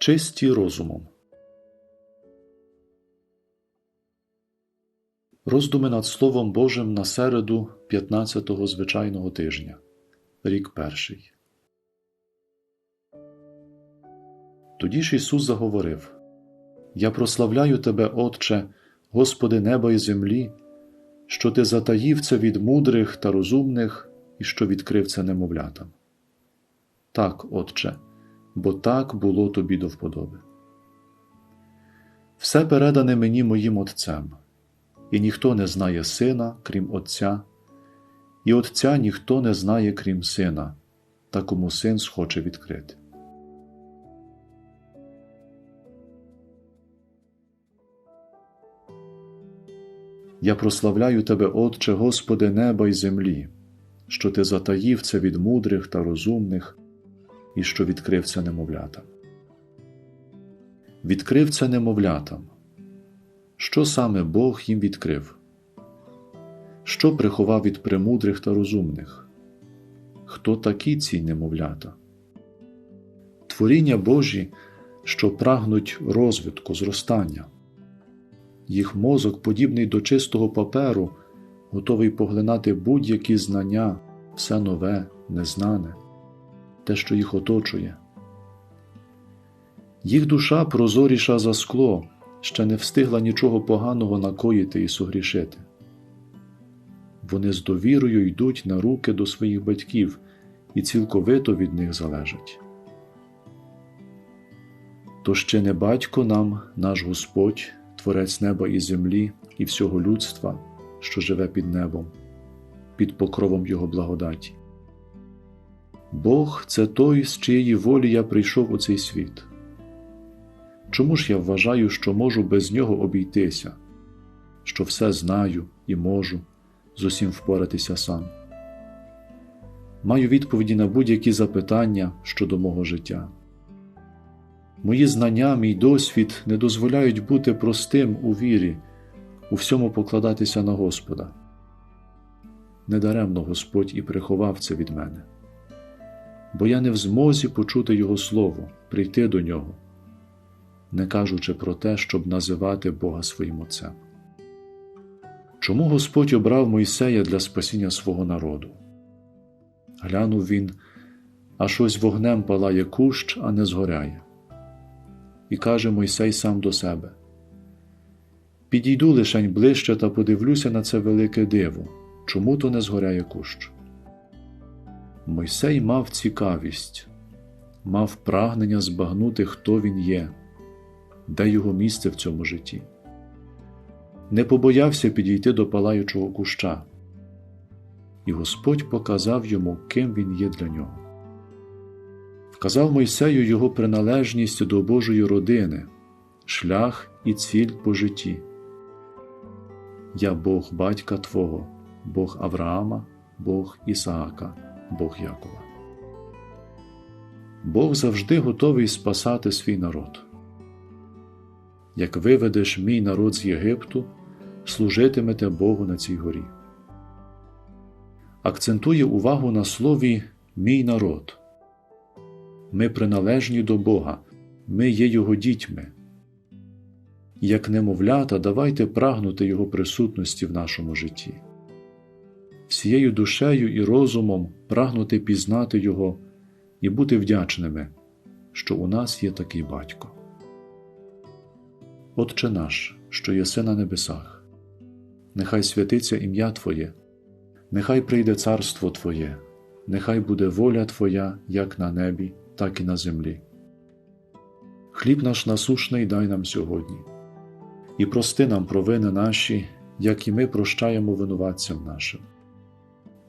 Чисті розумом. Роздуми над Словом Божим на середу 15-го звичайного тижня. Рік перший. Тоді ж Ісус заговорив: Я прославляю Тебе, Отче, Господи неба і землі, що Ти затаїв це від мудрих та розумних і що відкрив це немовлятам. Так, Отче, бо так було тобі до вподоби. Все передане мені моїм Отцем, і ніхто не знає сина, крім Отця, і Отця ніхто не знає, крім сина, та кому син схоче відкрити. Я прославляю Тебе, Отче, Господи неба й землі, що Ти затаїв це від мудрих та розумних, і що відкрив це немовлятам. Відкрив це немовлятам. Що саме Бог їм відкрив? Що приховав від премудрих та розумних? Хто такі ці немовлята? Творіння Божі, що прагнуть розвитку, зростання. Їх мозок, подібний до чистого паперу, готовий поглинати будь-які знання, все нове, незнане, те, що їх оточує. Їх душа прозоріша за скло, ще не встигла нічого поганого накоїти і согрішити. Вони з довірою йдуть на руки до своїх батьків і цілковито від них залежать. То ще не батько нам, наш Господь, Творець неба і землі і всього людства, що живе під небом, під покровом Його благодаті. Бог це той, з чиєї волі я прийшов у цей світ. Чому ж я вважаю, що можу без нього обійтися, що все знаю і можу з усім впоратися сам? Маю відповіді на будь-які запитання щодо мого життя. Мої знання, мій досвід не дозволяють бути простим у вірі, у всьому покладатися на Господа. Недаремно Господь і приховав це від мене, бо я не в змозі почути Його Слово, прийти до Нього, не кажучи про те, щоб називати Бога своїм Отцем. Чому Господь обрав Мойсея для спасіння свого народу? Глянув він, а щось вогнем палає кущ, а не згоряє. І каже Мойсей сам до себе: Підійду лишень ближче та подивлюся на це велике диво, чому то не згоряє кущ. Мойсей мав цікавість, мав прагнення збагнути, хто він є, де його місце в цьому житті. Не побоявся підійти до палаючого куща, і Господь показав йому, ким він є для нього вказав Мойсею його приналежність до Божої родини, шлях і ціль по житті. Я Бог батька Твого, Бог Авраама, Бог Ісаака, Бог Якова. Бог завжди готовий спасати свій народ. Як виведеш мій народ з Єгипту, служитимете Богу на цій горі. Акцентує увагу на слові мій народ. Ми приналежні до Бога, ми є Його дітьми. Як немовлята, давайте прагнути Його присутності в нашому житті, всією душею і розумом прагнути пізнати Його і бути вдячними, що у нас є такий батько. Отче наш, що єси на небесах, нехай святиться ім'я Твоє, нехай прийде царство Твоє, нехай буде воля Твоя, як на небі так і на землі. Хліб наш насушний дай нам сьогодні, і прости нам провини наші, як і ми прощаємо винуватцям нашим,